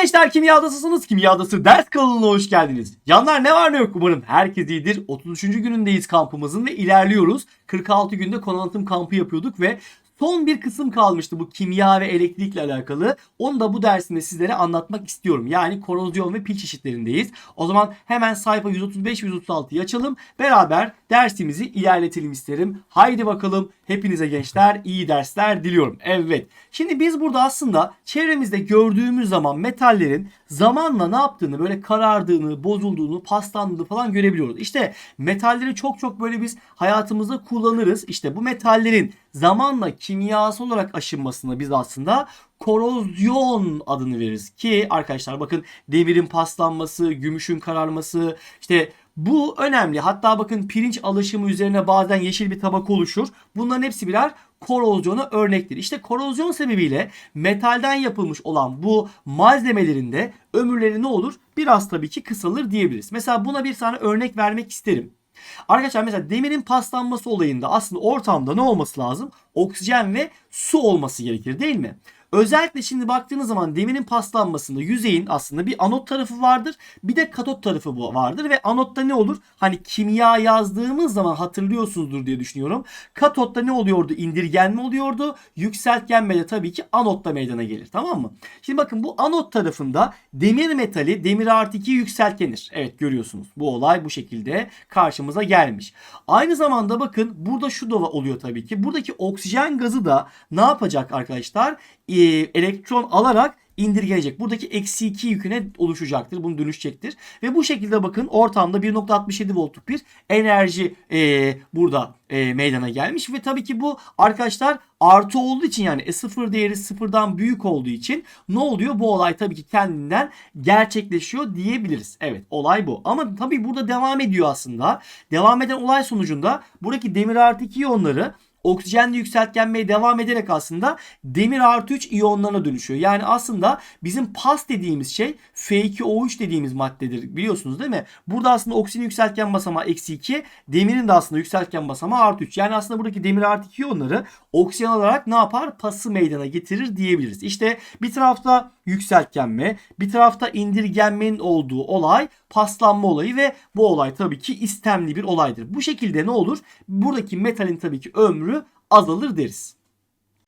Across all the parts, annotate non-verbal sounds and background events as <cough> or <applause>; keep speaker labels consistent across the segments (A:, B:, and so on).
A: gençler kimyadasısınız. Kimyadası ders kanalına hoş geldiniz. Canlar ne var ne yok umarım herkes iyidir. 33. günündeyiz kampımızın ve ilerliyoruz. 46 günde konu kampı yapıyorduk ve son bir kısım kalmıştı bu kimya ve elektrikle alakalı. Onu da bu dersimde sizlere anlatmak istiyorum. Yani korozyon ve pil çeşitlerindeyiz. O zaman hemen sayfa 135 ve 136'yı açalım. Beraber dersimizi ilerletelim isterim. Haydi bakalım hepinize gençler iyi dersler diliyorum. Evet. Şimdi biz burada aslında çevremizde gördüğümüz zaman metallerin zamanla ne yaptığını böyle karardığını, bozulduğunu, paslandığını falan görebiliyoruz. İşte metalleri çok çok böyle biz hayatımızda kullanırız. İşte bu metallerin zamanla kimyasal olarak aşınmasına biz aslında korozyon adını veririz. Ki arkadaşlar bakın demirin paslanması, gümüşün kararması, işte bu önemli. Hatta bakın pirinç alaşımı üzerine bazen yeşil bir tabaka oluşur. Bunların hepsi birer korozyona örnektir. İşte korozyon sebebiyle metalden yapılmış olan bu malzemelerin de ömürleri ne olur? Biraz tabii ki kısalır diyebiliriz. Mesela buna bir tane örnek vermek isterim. Arkadaşlar mesela demirin paslanması olayında aslında ortamda ne olması lazım? Oksijen ve su olması gerekir değil mi? Özellikle şimdi baktığınız zaman demirin paslanmasında yüzeyin aslında bir anot tarafı vardır. Bir de katot tarafı vardır ve anotta ne olur? Hani kimya yazdığımız zaman hatırlıyorsunuzdur diye düşünüyorum. Katotta ne oluyordu? İndirgenme oluyordu. Yükseltgenme de tabii ki anotta meydana gelir. Tamam mı? Şimdi bakın bu anot tarafında demir metali demir artı 2 yükseltgenir. Evet görüyorsunuz. Bu olay bu şekilde karşımıza gelmiş. Aynı zamanda bakın burada şu da oluyor tabii ki. Buradaki oksijen gazı da ne yapacak arkadaşlar? Ee, elektron alarak indirgenecek. Buradaki eksi 2 yüküne oluşacaktır. Bunu dönüşecektir. Ve bu şekilde bakın ortamda 1.67 voltluk bir enerji e, burada e, meydana gelmiş. Ve tabii ki bu arkadaşlar artı olduğu için yani e, sıfır değeri sıfırdan büyük olduğu için ne oluyor? Bu olay tabii ki kendinden gerçekleşiyor diyebiliriz. Evet olay bu. Ama tabii burada devam ediyor aslında. Devam eden olay sonucunda buradaki demir artı 2 iyonları oksijenle yükseltgenmeye devam ederek aslında demir artı 3 iyonlarına dönüşüyor. Yani aslında bizim pas dediğimiz şey F2O3 dediğimiz maddedir biliyorsunuz değil mi? Burada aslında oksijen yükseltgen basamağı eksi 2 demirin de aslında yükseltgen basamağı artı 3. Yani aslında buradaki demir artı 2 iyonları oksijen olarak ne yapar? Pası meydana getirir diyebiliriz. İşte bir tarafta yükseltgenme, bir tarafta indirgenmenin olduğu olay paslanma olayı ve bu olay tabii ki istemli bir olaydır. Bu şekilde ne olur? Buradaki metalin tabii ki ömrü azalır deriz.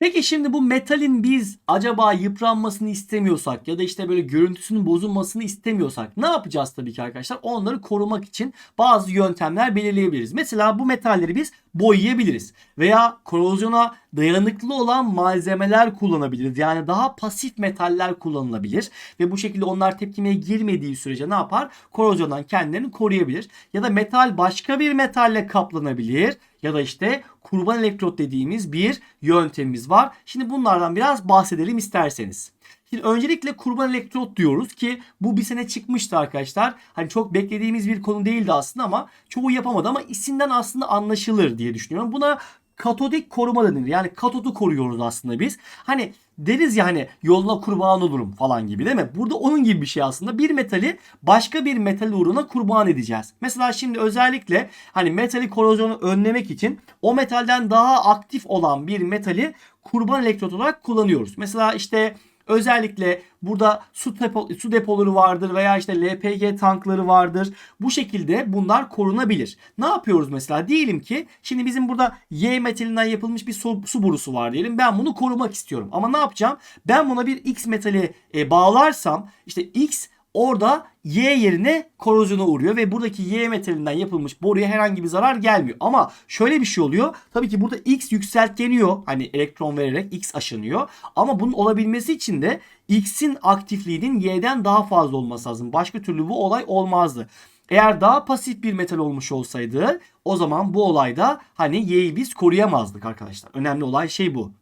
A: Peki şimdi bu metalin biz acaba yıpranmasını istemiyorsak ya da işte böyle görüntüsünün bozulmasını istemiyorsak ne yapacağız tabii ki arkadaşlar? Onları korumak için bazı yöntemler belirleyebiliriz. Mesela bu metalleri biz boyayabiliriz veya korozyona dayanıklı olan malzemeler kullanabiliriz. Yani daha pasif metaller kullanılabilir ve bu şekilde onlar tepkimeye girmediği sürece ne yapar? Korozyondan kendilerini koruyabilir. Ya da metal başka bir metalle kaplanabilir ya da işte kurban elektrot dediğimiz bir yöntemimiz var. Şimdi bunlardan biraz bahsedelim isterseniz. Şimdi öncelikle kurban elektrot diyoruz ki bu bir sene çıkmıştı arkadaşlar. Hani çok beklediğimiz bir konu değildi aslında ama çoğu yapamadı ama isimden aslında anlaşılır diye düşünüyorum. Buna katodik koruma denir. Yani katodu koruyoruz aslında biz. Hani deriz ya hani yoluna kurban olurum falan gibi değil mi? Burada onun gibi bir şey aslında. Bir metali başka bir metal uğruna kurban edeceğiz. Mesela şimdi özellikle hani metali korozyonu önlemek için o metalden daha aktif olan bir metali kurban elektrot olarak kullanıyoruz. Mesela işte Özellikle burada su, depo, su depoları vardır veya işte LPG tankları vardır. Bu şekilde bunlar korunabilir. Ne yapıyoruz mesela? Diyelim ki şimdi bizim burada Y metalinden yapılmış bir su, su borusu var diyelim. Ben bunu korumak istiyorum. Ama ne yapacağım? Ben buna bir X metali e, bağlarsam işte X orada Y yerine korozyona uğruyor ve buradaki Y metalinden yapılmış boruya herhangi bir zarar gelmiyor. Ama şöyle bir şey oluyor. Tabii ki burada X yükseltleniyor. Hani elektron vererek X aşınıyor. Ama bunun olabilmesi için de X'in aktifliğinin Y'den daha fazla olması lazım. Başka türlü bu olay olmazdı. Eğer daha pasif bir metal olmuş olsaydı o zaman bu olayda hani Y'yi biz koruyamazdık arkadaşlar. Önemli olay şey bu.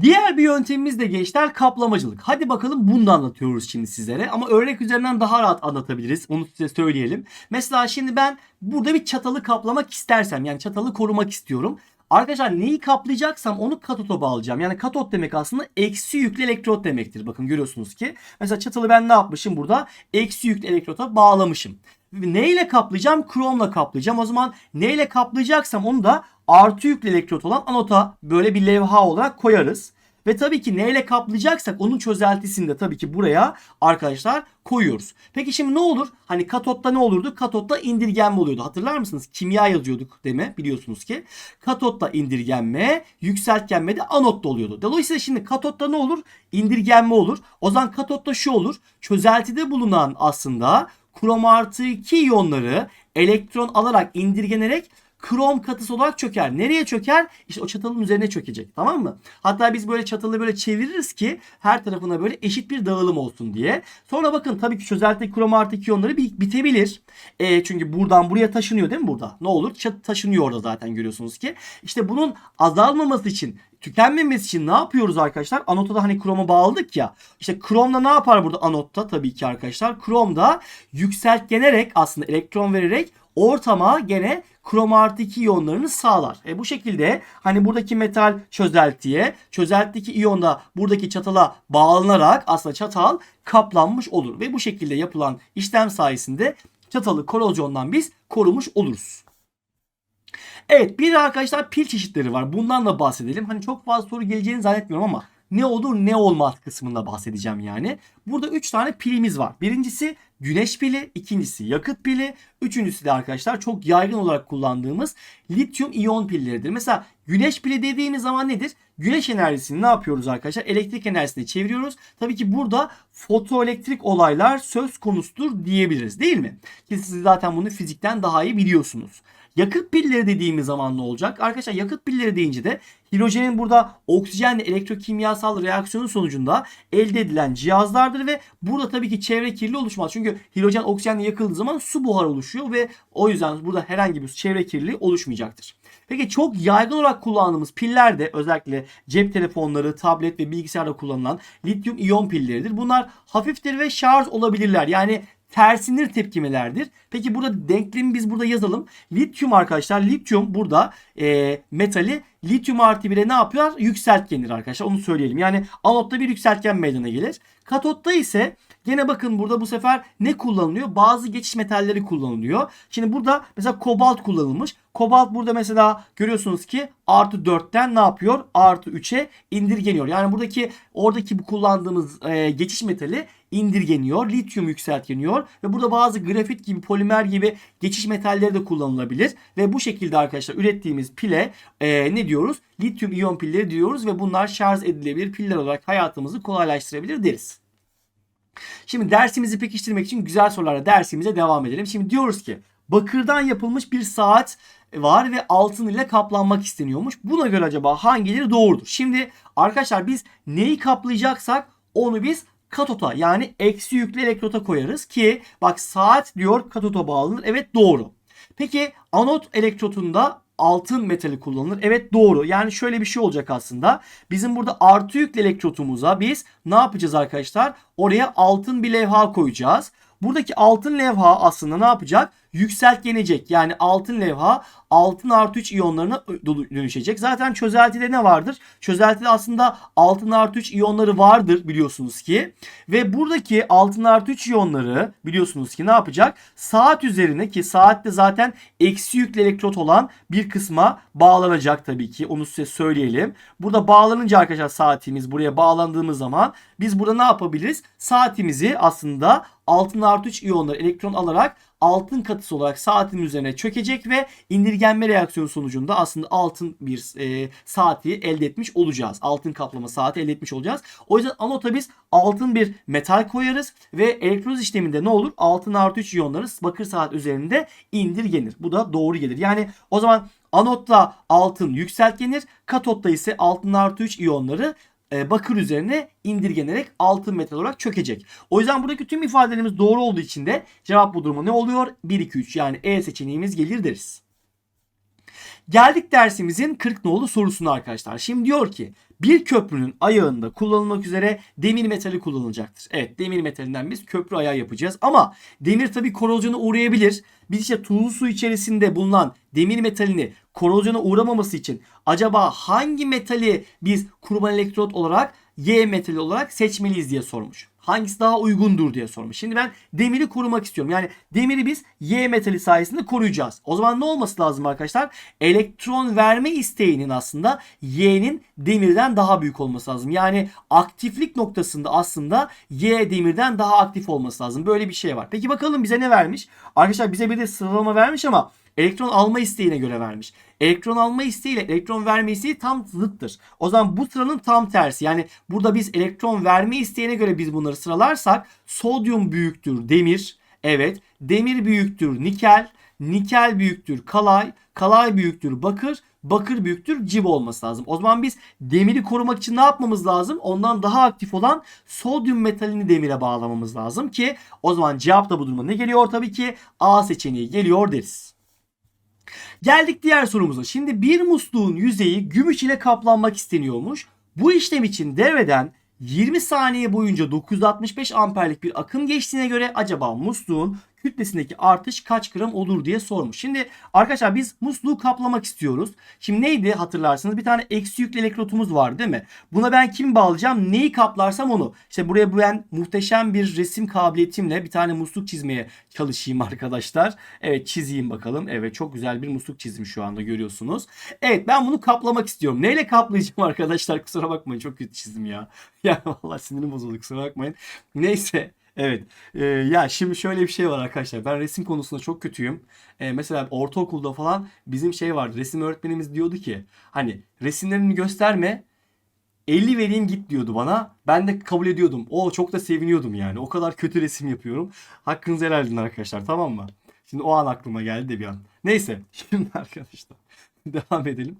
A: Diğer bir yöntemimiz de gençler kaplamacılık. Hadi bakalım bunu da anlatıyoruz şimdi sizlere. Ama örnek üzerinden daha rahat anlatabiliriz. Onu size söyleyelim. Mesela şimdi ben burada bir çatalı kaplamak istersem yani çatalı korumak istiyorum. Arkadaşlar neyi kaplayacaksam onu katota bağlayacağım. Yani katot demek aslında eksi yüklü elektrot demektir. Bakın görüyorsunuz ki. Mesela çatalı ben ne yapmışım burada? Eksi yüklü elektrota bağlamışım. Neyle kaplayacağım? Kromla kaplayacağım. O zaman neyle kaplayacaksam onu da artı yüklü elektrot olan anota böyle bir levha olarak koyarız. Ve tabii ki neyle kaplayacaksak onun çözeltisini de tabii ki buraya arkadaşlar koyuyoruz. Peki şimdi ne olur? Hani katotta ne olurdu? Katotta indirgenme oluyordu. Hatırlar mısınız? Kimya yazıyorduk mi? Biliyorsunuz ki. Katotta indirgenme, yükseltgenme de anotta oluyordu. Dolayısıyla şimdi katotta ne olur? İndirgenme olur. O zaman katotta şu olur. Çözeltide bulunan aslında krom artı 2 iyonları elektron alarak indirgenerek krom katısı olarak çöker. Nereye çöker? İşte o çatalın üzerine çökecek. Tamam mı? Hatta biz böyle çatalı böyle çeviririz ki her tarafına böyle eşit bir dağılım olsun diye. Sonra bakın tabii ki çözeltideki krom artı 2 iyonları bitebilir. E, çünkü buradan buraya taşınıyor değil mi burada? Ne olur? Çat taşınıyor orada zaten görüyorsunuz ki. İşte bunun azalmaması için tükenmemesi için ne yapıyoruz arkadaşlar? Anotta hani kroma bağladık ya. İşte kromda ne yapar burada anotta tabii ki arkadaşlar? Kromda yükseltgenerek aslında elektron vererek ortama gene krom artı 2 iyonlarını sağlar. E bu şekilde hani buradaki metal çözeltiye, çözeltideki iyon da buradaki çatala bağlanarak aslında çatal kaplanmış olur. Ve bu şekilde yapılan işlem sayesinde çatalı korozyondan biz korumuş oluruz. Evet bir arkadaşlar pil çeşitleri var. Bundan da bahsedelim. Hani çok fazla soru geleceğini zannetmiyorum ama ne olur ne olmaz kısmında bahsedeceğim yani. Burada 3 tane pilimiz var. Birincisi güneş pili, ikincisi yakıt pili, üçüncüsü de arkadaşlar çok yaygın olarak kullandığımız lityum iyon pilleridir. Mesela güneş pili dediğimiz zaman nedir? Güneş enerjisini ne yapıyoruz arkadaşlar? Elektrik enerjisine çeviriyoruz. Tabii ki burada fotoelektrik olaylar söz konusudur diyebiliriz değil mi? Ki siz zaten bunu fizikten daha iyi biliyorsunuz. Yakıt pilleri dediğimiz zaman ne olacak? Arkadaşlar yakıt pilleri deyince de hidrojenin burada oksijenle elektrokimyasal reaksiyonu sonucunda elde edilen cihazlardır ve burada tabii ki çevre kirliliği oluşmaz. Çünkü hidrojen oksijenle yakıldığı zaman su buharı oluşuyor ve o yüzden burada herhangi bir çevre kirliliği oluşmayacaktır. Peki çok yaygın olarak kullandığımız piller de özellikle cep telefonları, tablet ve bilgisayarda kullanılan lityum iyon pilleridir. Bunlar hafiftir ve şarj olabilirler. Yani tersinir tepkimelerdir. Peki burada denklemi biz burada yazalım. Lityum arkadaşlar lityum burada e, metali lityum artı 1'e ne yapıyor? Yükseltgenir arkadaşlar onu söyleyelim. Yani anotta bir yükseltgen meydana gelir. Katotta ise Gene bakın burada bu sefer ne kullanılıyor? Bazı geçiş metalleri kullanılıyor. Şimdi burada mesela kobalt kullanılmış. Kobalt burada mesela görüyorsunuz ki artı 4'ten ne yapıyor? Artı 3'e indirgeniyor. Yani buradaki oradaki bu kullandığımız e, geçiş metali indirgeniyor. Lityum yükseltgeniyor. Ve burada bazı grafit gibi polimer gibi geçiş metalleri de kullanılabilir. Ve bu şekilde arkadaşlar ürettiğimiz pile e, ne diyoruz? Lityum iyon pilleri diyoruz ve bunlar şarj edilebilir piller olarak hayatımızı kolaylaştırabilir deriz. Şimdi dersimizi pekiştirmek için güzel sorularla dersimize devam edelim. Şimdi diyoruz ki bakırdan yapılmış bir saat var ve altın ile kaplanmak isteniyormuş. Buna göre acaba hangileri doğrudur? Şimdi arkadaşlar biz neyi kaplayacaksak onu biz katota yani eksi yüklü elektrota koyarız ki bak saat diyor katota bağlanır. Evet doğru. Peki anot elektrotunda altın metali kullanılır. Evet doğru. Yani şöyle bir şey olacak aslında. Bizim burada artı yüklü elektrotumuza biz ne yapacağız arkadaşlar? Oraya altın bir levha koyacağız. Buradaki altın levha aslında ne yapacak? Yükseltgenecek. Yani altın levha altın artı 3 iyonlarına dönüşecek. Zaten çözeltide ne vardır? Çözeltide aslında altın artı 3 iyonları vardır biliyorsunuz ki. Ve buradaki altın artı 3 iyonları biliyorsunuz ki ne yapacak? Saat üzerine ki saatte zaten eksi yüklü elektrot olan bir kısma bağlanacak tabii ki. Onu size söyleyelim. Burada bağlanınca arkadaşlar saatimiz buraya bağlandığımız zaman biz burada ne yapabiliriz? Saatimizi aslında altın artı 3 iyonları elektron alarak altın katısı olarak saatin üzerine çökecek ve indirgenme reaksiyonu sonucunda aslında altın bir e, saati elde etmiş olacağız. Altın kaplama saati elde etmiş olacağız. O yüzden anota biz altın bir metal koyarız ve elektroz işleminde ne olur? Altın artı 3 iyonları bakır saat üzerinde indirgenir. Bu da doğru gelir. Yani o zaman anotta altın yükseltgenir. Katotta ise altın artı 3 iyonları bakır üzerine indirgenerek altın metal olarak çökecek. O yüzden buradaki tüm ifadelerimiz doğru olduğu için de cevap bu duruma ne oluyor? 1, 2, 3 yani E seçeneğimiz gelir deriz. Geldik dersimizin 40 nolu sorusuna arkadaşlar. Şimdi diyor ki bir köprünün ayağında kullanılmak üzere demir metali kullanılacaktır. Evet demir metalinden biz köprü ayağı yapacağız ama demir tabi korozyona uğrayabilir. Biz işte tuzlu su içerisinde bulunan demir metalini korozyona uğramaması için acaba hangi metali biz kurban elektrot olarak Y metali olarak seçmeliyiz diye sormuş. hangisi daha uygundur diye sormuş. Şimdi ben demiri korumak istiyorum. Yani demiri biz Y metali sayesinde koruyacağız. O zaman ne olması lazım arkadaşlar? Elektron verme isteğinin aslında Y'nin demirden daha büyük olması lazım. Yani aktiflik noktasında aslında Y demirden daha aktif olması lazım. Böyle bir şey var. Peki bakalım bize ne vermiş? Arkadaşlar bize bir de sıralama vermiş ama elektron alma isteğine göre vermiş. Elektron alma isteğiyle elektron verme isteği tam zıttır. O zaman bu sıranın tam tersi. Yani burada biz elektron verme isteğine göre biz bunları sıralarsak sodyum büyüktür demir. Evet. Demir büyüktür nikel. Nikel büyüktür kalay. Kalay büyüktür bakır. Bakır büyüktür cib olması lazım. O zaman biz demiri korumak için ne yapmamız lazım? Ondan daha aktif olan sodyum metalini demire bağlamamız lazım ki o zaman cevap da bu durumda ne geliyor? Tabii ki A seçeneği geliyor deriz. Geldik diğer sorumuza. Şimdi bir musluğun yüzeyi gümüş ile kaplanmak isteniyormuş. Bu işlem için devreden 20 saniye boyunca 965 amperlik bir akım geçtiğine göre acaba musluğun kütlesindeki artış kaç gram olur diye sormuş. Şimdi arkadaşlar biz musluğu kaplamak istiyoruz. Şimdi neydi hatırlarsınız bir tane eksi yüklü elektrotumuz var değil mi? Buna ben kim bağlayacağım? Neyi kaplarsam onu. İşte buraya ben muhteşem bir resim kabiliyetimle bir tane musluk çizmeye çalışayım arkadaşlar. Evet çizeyim bakalım. Evet çok güzel bir musluk çizim şu anda görüyorsunuz. Evet ben bunu kaplamak istiyorum. Neyle kaplayacağım arkadaşlar? Kusura bakmayın çok kötü çizdim ya. <laughs> Ya vallahi sinirim bozuldu kusura bakmayın. Neyse. Evet. Ee, ya şimdi şöyle bir şey var arkadaşlar. Ben resim konusunda çok kötüyüm. Ee, mesela ortaokulda falan bizim şey vardı. Resim öğretmenimiz diyordu ki hani resimlerini gösterme 50 vereyim git diyordu bana. Ben de kabul ediyordum. O çok da seviniyordum yani. O kadar kötü resim yapıyorum. Hakkınızı helal edin arkadaşlar tamam mı? Şimdi o an aklıma geldi de bir an. Neyse. <laughs> Şimdi arkadaşlar devam edelim.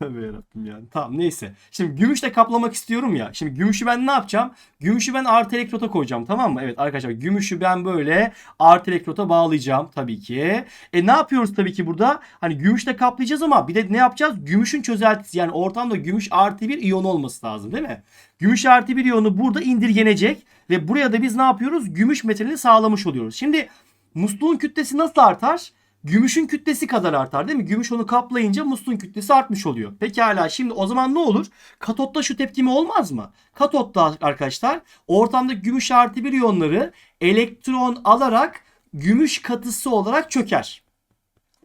A: Tövbe yarabbim yani. Tamam neyse. Şimdi gümüşle kaplamak istiyorum ya. Şimdi gümüşü ben ne yapacağım? Gümüşü ben artı elektrota koyacağım tamam mı? Evet arkadaşlar gümüşü ben böyle artı elektrota bağlayacağım tabii ki. E ne yapıyoruz tabii ki burada? Hani gümüşle kaplayacağız ama bir de ne yapacağız? Gümüşün çözeltisi yani ortamda gümüş artı bir iyon olması lazım değil mi? Gümüş artı bir iyonu burada indirgenecek ve buraya da biz ne yapıyoruz? Gümüş metalini sağlamış oluyoruz. Şimdi musluğun kütlesi nasıl artar? Gümüşün kütlesi kadar artar değil mi? Gümüş onu kaplayınca musluğun kütlesi artmış oluyor. Pekala şimdi o zaman ne olur? Katotta şu tepkime olmaz mı? Katotta arkadaşlar ortamda gümüş artı bir iyonları elektron alarak gümüş katısı olarak çöker.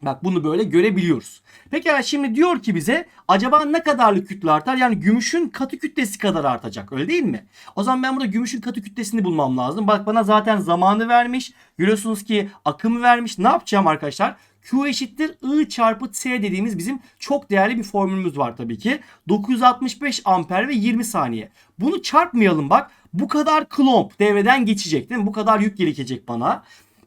A: Bak bunu böyle görebiliyoruz. Pekala şimdi diyor ki bize acaba ne kadarlık kütle artar? Yani gümüşün katı kütlesi kadar artacak öyle değil mi? O zaman ben burada gümüşün katı kütlesini bulmam lazım. Bak bana zaten zamanı vermiş. Görüyorsunuz ki akımı vermiş. Ne yapacağım arkadaşlar? Q eşittir I çarpı T dediğimiz bizim çok değerli bir formülümüz var tabii ki. 965 amper ve 20 saniye. Bunu çarpmayalım bak. Bu kadar klomp devreden geçecek değil mi? Bu kadar yük gerekecek bana.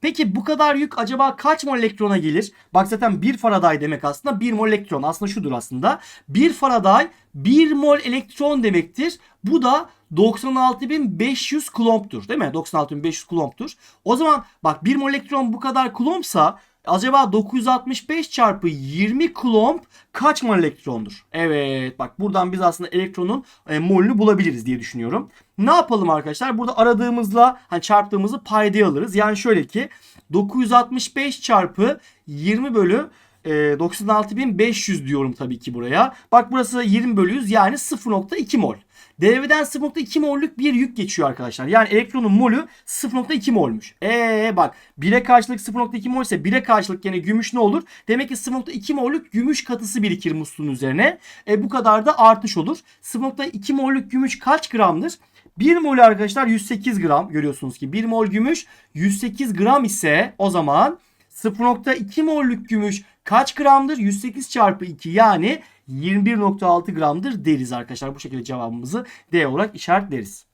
A: Peki bu kadar yük acaba kaç mol elektrona gelir? Bak zaten 1 Faraday demek aslında 1 mol elektron. Aslında şudur aslında. 1 Faraday 1 mol elektron demektir. Bu da 96.500 kulomptur değil mi? 96.500 kulomptur. O zaman bak 1 mol elektron bu kadar kulompsa acaba 965 çarpı 20 kulomb kaç mol elektrondur? Evet bak buradan biz aslında elektronun e, molünü bulabiliriz diye düşünüyorum. Ne yapalım arkadaşlar? Burada aradığımızla hani çarptığımızı paydaya alırız. Yani şöyle ki 965 çarpı 20 bölü e, 96.500 diyorum tabii ki buraya. Bak burası 20 bölü 100 yani 0.2 mol. Devreden 0.2 mollük bir yük geçiyor arkadaşlar. Yani elektronun molü 0.2 molmuş. Eee bak 1'e karşılık 0.2 mol ise 1'e karşılık yine gümüş ne olur? Demek ki 0.2 mollük gümüş katısı birikir musluğun üzerine. E, bu kadar da artış olur. 0.2 mollük gümüş kaç gramdır? 1 mol arkadaşlar 108 gram görüyorsunuz ki 1 mol gümüş 108 gram ise o zaman 0.2 mollük gümüş kaç gramdır? 108 çarpı 2 yani 21.6 gramdır deriz arkadaşlar. Bu şekilde cevabımızı D olarak işaretleriz.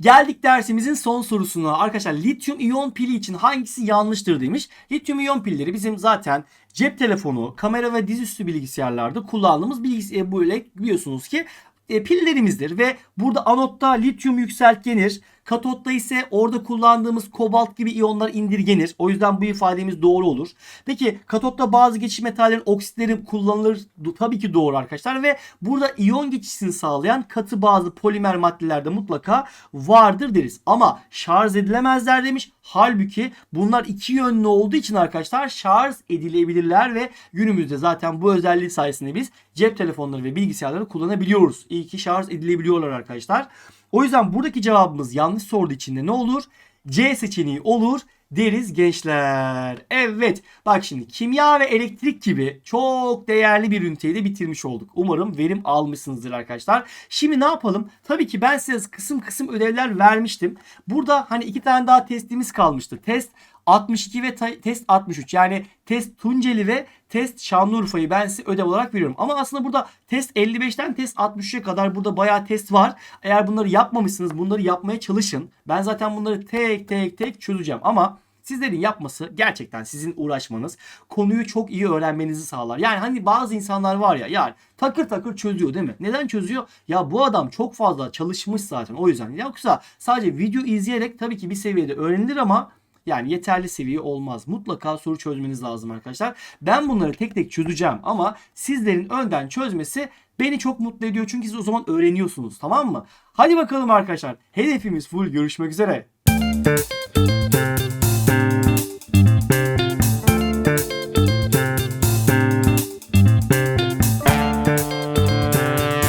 A: Geldik dersimizin son sorusuna. Arkadaşlar lityum iyon pili için hangisi yanlıştır demiş. Lityum iyon pilleri bizim zaten cep telefonu, kamera ve dizüstü bilgisayarlarda kullandığımız bilgisayar böyle biliyorsunuz ki e, pillerimizdir ve burada anotta lityum yükseltgenir. Katotta ise orada kullandığımız kobalt gibi iyonlar indirgenir. O yüzden bu ifademiz doğru olur. Peki katotta bazı geçiş metallerin oksitleri kullanılır. Tabii ki doğru arkadaşlar ve burada iyon geçişini sağlayan katı bazı polimer maddelerde mutlaka vardır deriz. Ama şarj edilemezler demiş. Halbuki bunlar iki yönlü olduğu için arkadaşlar şarj edilebilirler ve günümüzde zaten bu özelliği sayesinde biz cep telefonları ve bilgisayarları kullanabiliyoruz. İyi ki şarj edilebiliyorlar arkadaşlar. O yüzden buradaki cevabımız yanlış sorduğu için de ne olur? C seçeneği olur deriz gençler. Evet bak şimdi kimya ve elektrik gibi çok değerli bir üniteyi de bitirmiş olduk. Umarım verim almışsınızdır arkadaşlar. Şimdi ne yapalım? Tabii ki ben size kısım kısım ödevler vermiştim. Burada hani iki tane daha testimiz kalmıştı. Test 62 ve test 63 yani test Tunceli ve test Şanlıurfa'yı ben size ödev olarak veriyorum. Ama aslında burada test 55'ten test 63'e kadar burada bayağı test var. Eğer bunları yapmamışsınız bunları yapmaya çalışın. Ben zaten bunları tek tek tek çözeceğim ama Sizlerin yapması gerçekten sizin uğraşmanız konuyu çok iyi öğrenmenizi sağlar. Yani hani bazı insanlar var ya yani takır takır çözüyor değil mi? Neden çözüyor? Ya bu adam çok fazla çalışmış zaten o yüzden. Yoksa sadece video izleyerek tabii ki bir seviyede öğrenilir ama yani yeterli seviye olmaz. Mutlaka soru çözmeniz lazım arkadaşlar. Ben bunları tek tek çözeceğim ama sizlerin önden çözmesi beni çok mutlu ediyor. Çünkü siz o zaman öğreniyorsunuz tamam mı? Hadi bakalım arkadaşlar. Hedefimiz full görüşmek üzere.